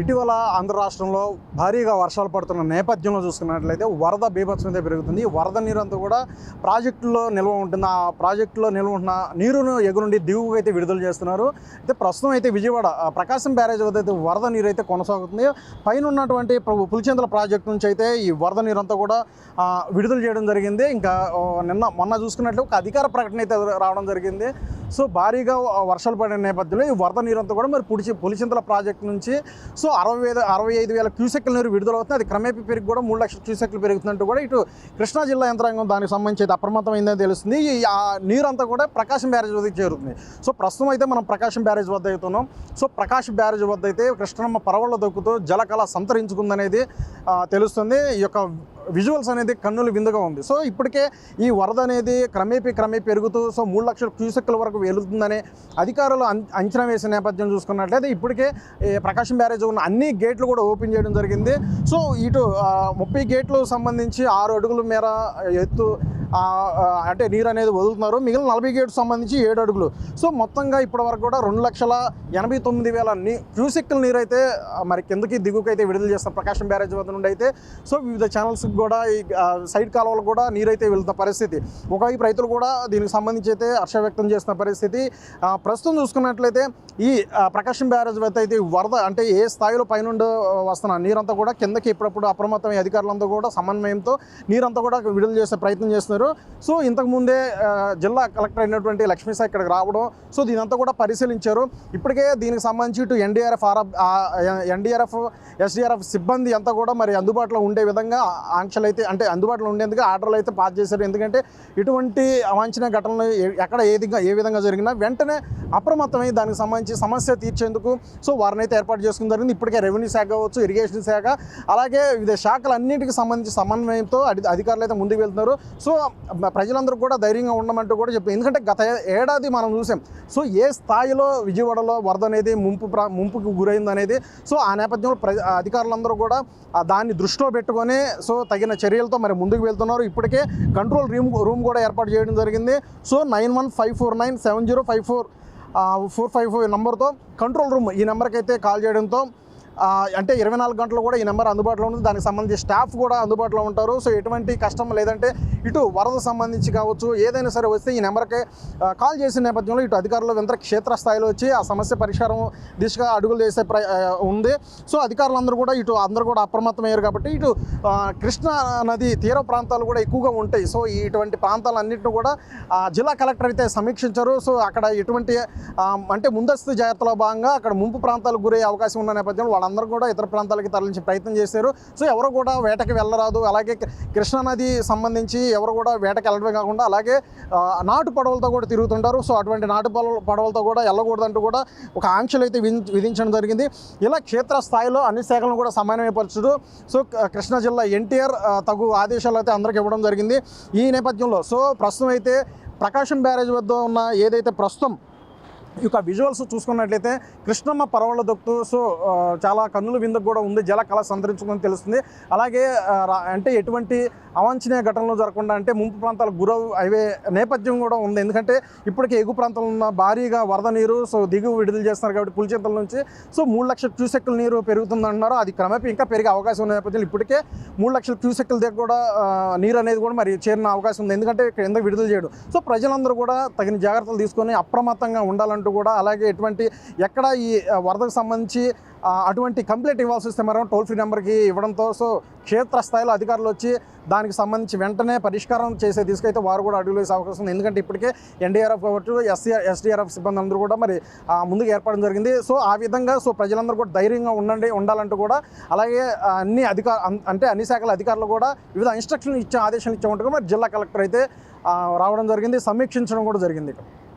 ఇటీవల ఆంధ్ర రాష్ట్రంలో భారీగా వర్షాలు పడుతున్న నేపథ్యంలో చూసుకున్నట్లయితే వరద బీభత్సం అయితే పెరుగుతుంది. ఈ వరద నీరు అంతా కూడా ప్రాజెక్టులో నిల్వ ఉంటుంది ఆ ప్రాజెక్టులో నిల్వ ఉన్న నీరును ఎగురుండి దిగువకు అయితే విడుదల చేస్తున్నారు. అయితే ప్రస్తుతం అయితే విజయవాడ ప్రకాశం బ్యారేజ్ వద్ద అయితే వరద నీరు అయితే కొనసాగుతుంది. పైన ఉన్నటువంటి ప్ర- పులిచెంతల ప్రాజెక్టు నుంచి అయితే ఈ వరద నీరు అంతా కూడా విడుదల చేయడం జరిగింది. ఇంకా నిన్న మొన్న చూసుకున్నట్లు ఒక అధికార ప్రకటన అయితే రావడం జరిగింది. సో భారీగా వర్షాలు పడిన నేపథ్యంలో ఈ వరద నీరంతా కూడా మరి పుడిచి పులిచింతల ప్రాజెక్టు నుంచి సో అరవై ఐదు అరవై ఐదు వేల క్యూసెక్ల నీరు విడుదలవుతుంది అది క్రమేపీ పెరిగి కూడా మూడు లక్షల క్యూసెక్లు పెరుగుతున్నట్టు కూడా ఇటు కృష్ణా జిల్లా యంత్రాంగం దానికి సంబంధించి అయితే అప్రమత్తమైందని తెలుస్తుంది. ఈ ఆ నీరంతా కూడా ప్రకాశం బ్యారేజ్ వద్దకు చేరుతుంది. సో ప్రస్తుతం అయితే మనం ప్రకాశం బ్యారేజ్ వద్ద అవుతున్నాం. సో ప్రకాశం బ్యారేజ్ వద్ద అయితే కృష్ణమ్మ పరవళ్ళ దొక్కుతూ జలకళ సంతరించుకుందనేది తెలుస్తుంది. ఈ యొక్క విజువల్స్ అనేది కన్నులు విందుగా ఉంది. సో ఇప్పటికే ఈ వరద అనేది క్రమేపీ క్రమే పెరుగుతూ సో మూడు లక్షల క్యూసెక్ల వరకు వెళుతుందని అధికారులు అంచనా వేసిన నేపథ్యం చూసుకున్నట్లయితే ఇప్పటికే ఈ ప్రకాశం బ్యారేజ్ ఉన్న అన్ని గేట్లు కూడా ఓపెన్ చేయడం జరిగింది. సో ఇటు ముప్పై గేట్లు సంబంధించి ఆరు అడుగుల మేర ఎత్తు అంటే నీరు అనేది వదులుతున్నారు. మిగిలిన నలభై గేటు సంబంధించి ఏడు అడుగులు. సో మొత్తంగా ఇప్పటి వరకు కూడా రెండు లక్షల ఎనభై తొమ్మిది వేల నీ నీరు అయితే మరి కిందకి దిగుకు అయితే విడుదల చేస్తారు ప్రకాశం బ్యారేజ్ వద్ద నుండి అయితే. సో వివిధ ఛానల్స్కి కూడా ఈ సైడ్ కాలువలు కూడా నీరు అయితే వెళ్తున్న పరిస్థితి. ఒకవైపు రైతులు కూడా దీనికి సంబంధించి అయితే హర్ష వ్యక్తం చేస్తున్న పరిస్థితి. ప్రస్తుతం చూసుకున్నట్లయితే ఈ ప్రకాశం బ్యారేజ్ వద్ద అయితే వరద అంటే ఏ స్థాయిలో పైనుండి వస్తున్న నీరంతా కూడా కిందకి ఇప్పుడప్పుడు అప్రమత్తమైన అధికారులంతా కూడా సమన్వయంతో నీరంతా కూడా విడుదల చేసే ప్రయత్నం చేస్తున్నారు. సో ఇంతకుముందే జిల్లా కలెక్టర్ అయినటువంటి లక్ష్మీ సాయి ఇక్కడికి రావడం సో దీనంతా కూడా పరిశీలించారు. ఇప్పటికే దీనికి సంబంధించి ఇటు ఎన్డీఆర్ఎఫ్ ఆర్ ఎన్డీఆర్ఎఫ్ ఎస్డీఆర్ఎఫ్ సిబ్బంది అంతా కూడా మరి అందుబాటులో ఉండే విధంగా ఆంక్షలు అయితే అంటే అందుబాటులో ఉండేందుకు ఆర్డర్లు అయితే పాస్ చేశారు. ఎందుకంటే ఇటువంటి అవాంఛనీయ ఘటనలు ఎక్కడ ఏది ఏ విధంగా జరిగినా వెంటనే అప్రమత్తమై దానికి సంబంధించి సమస్య తీర్చేందుకు సో వారిని అయితే ఏర్పాటు చేసుకుని జరిగింది. ఇప్పటికే రెవెన్యూ శాఖ కావచ్చు ఇరిగేషన్ శాఖ అలాగే వివిధ శాఖలన్నింటికి సంబంధించి సమన్వయంతో అధికారులు అయితే ముందుకు వెళ్తున్నారు. సో ప్రజలందరూ కూడా ధైర్యంగా ఉండమంటూ కూడా చెప్పి ఎందుకంటే గత ఏడాది మనం చూసాం సో ఏ స్థాయిలో విజయవాడలో వరద అనేది ముంపు ప్ర ముంపుకు గురైంది అనేది సో ఆ నేపథ్యంలో ప్ర అధికారులందరూ కూడా దాన్ని దృష్టిలో పెట్టుకొని సో తగిన చర్యలతో మరి ముందుకు వెళ్తున్నారు. ఇప్పటికే కంట్రోల్ రూమ్ రూమ్ కూడా ఏర్పాటు చేయడం జరిగింది. So nine one five four nine seven zero five four four five four నెంబర్తో కంట్రోల్ రూమ్ ఈ నెంబర్కి అయితే కాల్ చేయడంతో అంటే ఇరవై నాలుగు గంటలు కూడా ఈ నెంబర్ అందుబాటులో ఉంది దానికి సంబంధించి స్టాఫ్ కూడా అందుబాటులో ఉంటారు. సో ఎటువంటి కష్టం లేదంటే ఇటు వరద సంబంధించి కావచ్చు ఏదైనా సరే వస్తే ఈ నెంబర్కి కాల్ చేసిన నేపథ్యంలో ఇటు అధికారులు ఎంత క్షేత్రస్థాయిలో వచ్చి ఆ సమస్య పరిష్కారం దిశగా అడుగులు చేసే ఉంది. సో అధికారులందరూ కూడా ఇటు అందరూ కూడా అప్రమత్తమయ్యారు కాబట్టి ఇటు కృష్ణా నది తీర ప్రాంతాలు కూడా ఎక్కువగా ఉంటాయి. సో ఇటువంటి ప్రాంతాలన్నింటినీ కూడా జిల్లా కలెక్టర్ అయితే సమీక్షించారు. సో అక్కడ ఎటువంటి అంటే ముందస్తు జాగ్రత్తలో భాగంగా అక్కడ ముంపు ప్రాంతాలకు గురయ్యే అవకాశం ఉన్న నేపథ్యంలో వాళ్ళందరూ కూడా ఇతర ప్రాంతాలకి తరలించే ప్రయత్నం చేశారు. సో ఎవరు కూడా వేటకి వెళ్ళరాదు. అలాగే కృష్ణానది సంబంధించి ఎవరు కూడా వేటకి వెళ్ళడమే కాకుండా అలాగే నాటు పడవలతో కూడా తిరుగుతుంటారు. సో అటువంటి నాటు పడవ పడవలతో కూడా వెళ్ళకూడదంటూ కూడా ఒక ఆంక్షలు అయితే విధించడం జరిగింది. ఇలా క్షేత్ర స్థాయిలో అన్ని శాఖలను కూడా సమన్వయపరచుడు సో క- కృష్ణా జిల్లా ఎన్టీఆర్ తగు ఆదేశాలు అయితే అందరికి ఇవ్వడం జరిగింది. ఈ నేపథ్యంలో సో ప్రస్తుతం అయితే ప్రకాశం బ్యారేజ్ వద్ద ఉన్న ఏదైతే ప్రస్తుతం ఈ యొక్క విజువల్స్ చూసుకున్నట్లయితే కృష్ణమ్మ పరవళ్ళ దొక్కుతూ సో చాలా కన్నుల విందుకు కూడా ఉంది. జల కళ సంతరించుకుందని తెలుస్తుంది. అలాగే రా- అంటే ఎటువంటి అవాంఛనీయ ఘటనలు జరగకుండా అంటే ముంపు ప్రాంతాలకు గురవు అవే నేపథ్యం కూడా ఉంది. ఎందుకంటే ఇప్పటికే ఎగు ప్రాంతంలో ఉన్న భారీగా వరద నీరు సో దిగువ విడుదల చేస్తున్నారు కాబట్టి పులిచింతల నుంచి. సో మూడు లక్షల క్యూసెక్కుల నీరు పెరుగుతుంది అంటున్నారు అది క్రమేపీ ఇంకా పెరిగే అవకాశం ఉన్న నేపథ్యంలో ఇప్పటికే మూడు లక్షల క్యూసెక్కుల దగ్గర కూడా నీరు అనేది కూడా మరి చేరిన అవకాశం ఉంది. ఎందుకంటే ఇక్కడ ఎందుకు విడుదల చేయడం? సో ప్రజలందరూ కూడా తగిన జాగ్రత్తలు తీసుకొని అప్రమత్తంగా ఉండాలంటే కూడా అలాగే ఎటువంటి ఎక్కడ ఈ వరదకు సంబంధించి అటువంటి కంప్లైంట్ ఇవ్వాల్సి వస్తే మనం టోల్ ఫ్రీ నెంబర్కి ఇవ్వడంతో సో క్షేత్రస్థాయిలో అధికారులు వచ్చి దానికి సంబంధించి వెంటనే పరిష్కారం చేసే తీసుకైతే వారు కూడా అడుగులు వేసే అవకాశం ఉంది. ఎందుకంటే ఇప్పటికే ఎన్డీఆర్ఎఫ్ కావచ్చు ఎస్సీఆర్ ఎస్డీఆర్ఎఫ్ సిబ్బంది అందరూ కూడా మరి ముందుకు ఏర్పడడం జరిగింది. సో ఆ విధంగా సో ప్రజలందరూ కూడా ధైర్యంగా ఉండండి ఉండాలంటూ కూడా అలాగే అన్ని అధికార అంటే అన్ని శాఖల అధికారులు కూడా వివిధ ఇన్స్ట్రక్షన్లు ఇచ్చే ఆదేశాలు ఇచ్చే ఉంటారు మరి జిల్లా కలెక్టర్ అయితే రావడం జరిగింది. సమీక్షించడం కూడా జరిగింది ఇక్కడ.